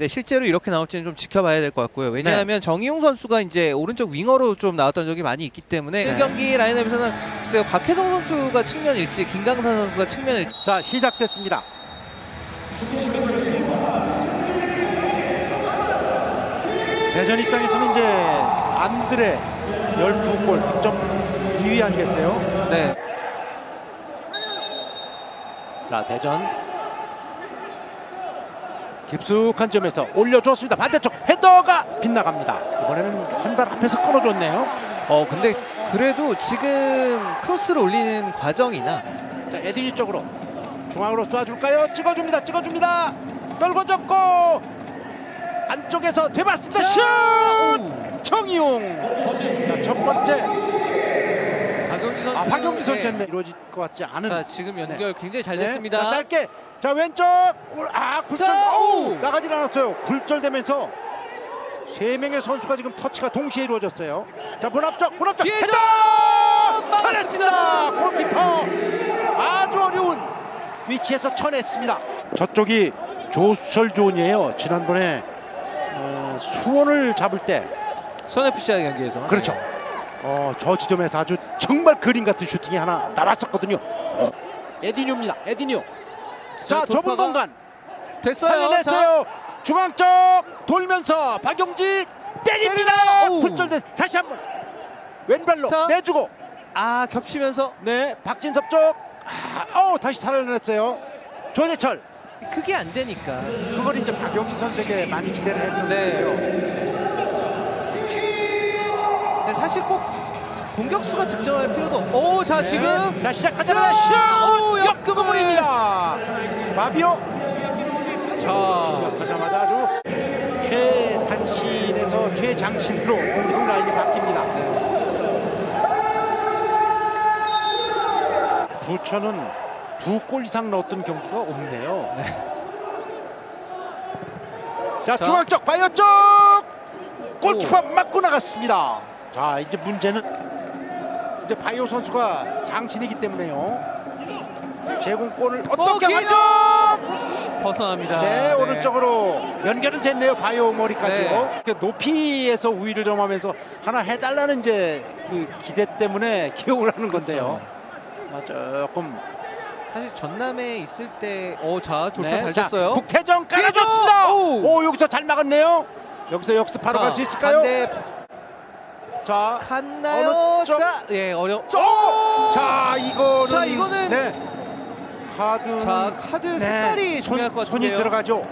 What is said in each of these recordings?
네, 실제로 이렇게 나올지는 좀 지켜봐야 될 것 같고요. 왜냐하면 정희용 선수가 이제 오른쪽 윙어로 좀 나왔던 적이 많이 있기 때문에 네. 1경기 라인업에서는 글쎄요, 박혜동 선수가 측면일지 김강산 선수가 측면일지 자 시작됐습니다. 대전 입장에서는 이제 안드레 12골 득점 2위 아니겠어요? 네. 자 대전 깊숙한 점에서 올려줬습니다. 반대쪽 헤더가 빗나갑니다. 이번에는 한 발 앞에서 끊어줬네요. 어 근데 그래도 지금 크로스를 올리는 과정이나 자 에디니 쪽으로 중앙으로 쏴줄까요? 찍어줍니다. 찍어줍니다. 떨궈졌고 안쪽에서 되봤습니다. 슛! 정이용. 자 첫 번째 박용기 선수 아 박영기 선수였네. 이루어질 것 같지 않은. 자 지금 연결 굉장히 잘 네. 됐습니다. 자, 짧게 자 왼쪽 울- 아 굴절 자, 어우 오! 나가질 않았어요. 굴절되면서 세 명의 선수가 지금 터치가 동시에 이루어졌어요. 자 문 앞쪽 문 앞쪽 기회죠! 막았습니다. 쳐냈습니다. 골키퍼 아주 어려운 위치에서 쳐냈습니다. 저쪽이 조수철 존이에요. 지난번에 어, 수원을 잡을 때 선FC와의 경기에서 그렇죠. 어, 저 지점에서 아주 정말 그림 같은 슈팅이 하나 나왔었거든요. 어, 에디뉴입니다. 에디뉴. 자, 자, 좁은 공간 됐어요. 살려냈어요. 중앙 쪽 돌면서 박용지 때립니다. 굴절돼 다시 한번 왼발로 자. 내주고 자, 아 겹치면서 네 박진섭 쪽 아, 어 다시 살려냈어요. 조대철 크게 안 되니까. 그걸 이제 박용지 선수에게 많이 기대를 했었는데요. 근데 사실 꼭 공격수가 득점할 필요도 없. 오, 자 지금 네. 자 시작하자마자 자, 오, 슛 역금을. 역금물입니다. 마비오 자 시작하자마자 아주 최단신에서 최장신으로 공격 라인이 바뀝니다. 부천은 두 골 이상 넣었던 경기가 없네요. 자, 자. 중앙 쪽 바이오 쪽 골키퍼 맞고 나갔습니다. 자 이제 문제는 이제 바이오 선수가 장신이기 때문에요. 제공골을 어떻게! 하죠? 벗어납니다. 네, 오른쪽으로 연결은 됐네요. 바이오 머리까지요. 네. 그 높이에서 우위를 점하면서 하나 해달라는 이제 그 기대 때문에 기용을 하는 건데요. 아, 조금 사실 전남에 있을 때, 오, 자 돌파 잘 네, 자, 됐어요. 국태정 기회죠! 깔아줬습니다. 오! 오, 여기서 잘 막았네요. 여기서 역습하러 갈수 있을까요? 반대 자, 갔나요? 어느 쪽? 자, 예, 어려. 오! 자, 이거는 자, 이거는- 네. 카드 자, 카드 색깔이 중요할 것 손이 같은데요. 들어가죠.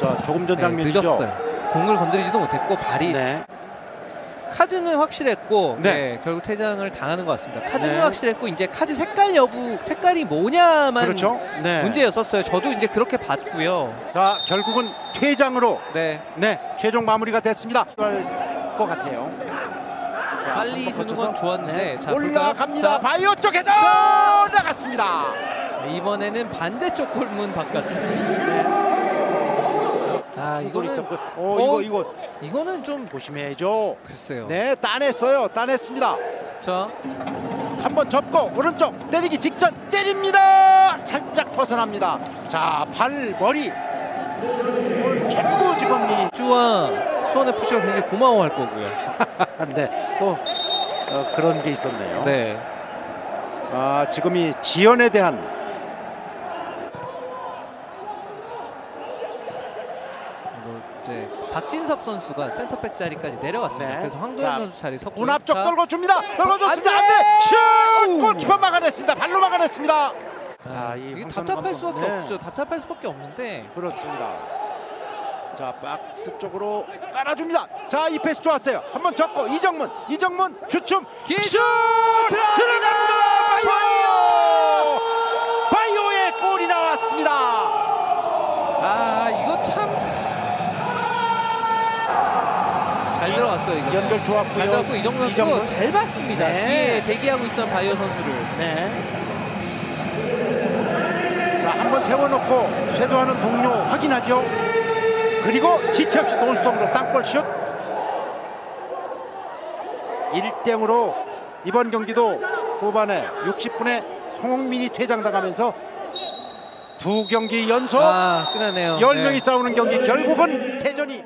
자, 조금 전 네, 장면이죠. 늦었어요. 공을 건드리지도 못했고 발이 네. 카드는 확실했고 네. 네, 결국 퇴장을 당하는 것 같습니다. 카드는 네. 확실했고 이제 카드 색깔 여부 색깔이 뭐냐만 그렇죠. 네. 문제였었어요. 저도 이제 그렇게 봤고요. 자, 결국은 퇴장으로 네. 네, 최종 마무리가 됐습니다. 할것 같아요. 자, 빨리 주는 거쳐서, 건 좋았는데 네, 자, 올라갑니다. 볼까요? 바이오 쪽에서 자. 나갔습니다. 자, 이번에는 반대쪽 골문 바깥. 네, 아, 이거 이거는 있었고, 어, 이거 어? 이거 이거는 좀 조심해야죠. 글쎄요. 네, 따냈어요. 따냈습니다. 자, 한번 접고 오른쪽 때리기 직전 때립니다. 살짝 벗어납니다. 자, 발, 머리 오늘 전부 지금 이 주와 수원 FC가 굉장히 고마워할 거고요. 네, 또 어, 그런 게 있었네요. 네. 아, 지금 이 지연에 대한 그리고 이제 박진섭 선수가 센터백 자리까지 내려왔습니다. 네. 그래서 황도현 자, 선수 자리 섰고 문 앞쪽 떨궈 줍니다. 떨궈 줬습니다. 안 돼! 슛! 오! 골키퍼 막아냈습니다. 발로 막아냈습니다. 아, 자, 이 이게 황선우 답답할 감독, 수밖에 네. 없죠. 답답할 수밖에 없는데 그렇습니다. 자, 박스 쪽으로 깔아줍니다. 자, 이 패스 좋았어요. 한번 접고 이정문, 이정문 주춤 슛! 들어갑니다. 바이오! 바이오의 골이 나왔습니다. 아 이거 참 잘 들어갔어요 이거. 연결 좋았고요. 잘 들어갔고 이정도 선수 이정문. 잘 봤습니다. 네. 뒤에 대기하고 있던 바이오 선수를. 네. 자, 한번 세워놓고 쇄도하는 동료 확인하죠. 그리고 지체 없이 논스톱으로 땅볼 슛. 1대0으로 이번 경기도 후반에 60분에 송민이 퇴장당하면서 두 경기 연속 아 끝나네요. 10명이 네. 싸우는 경기 결국은 대전이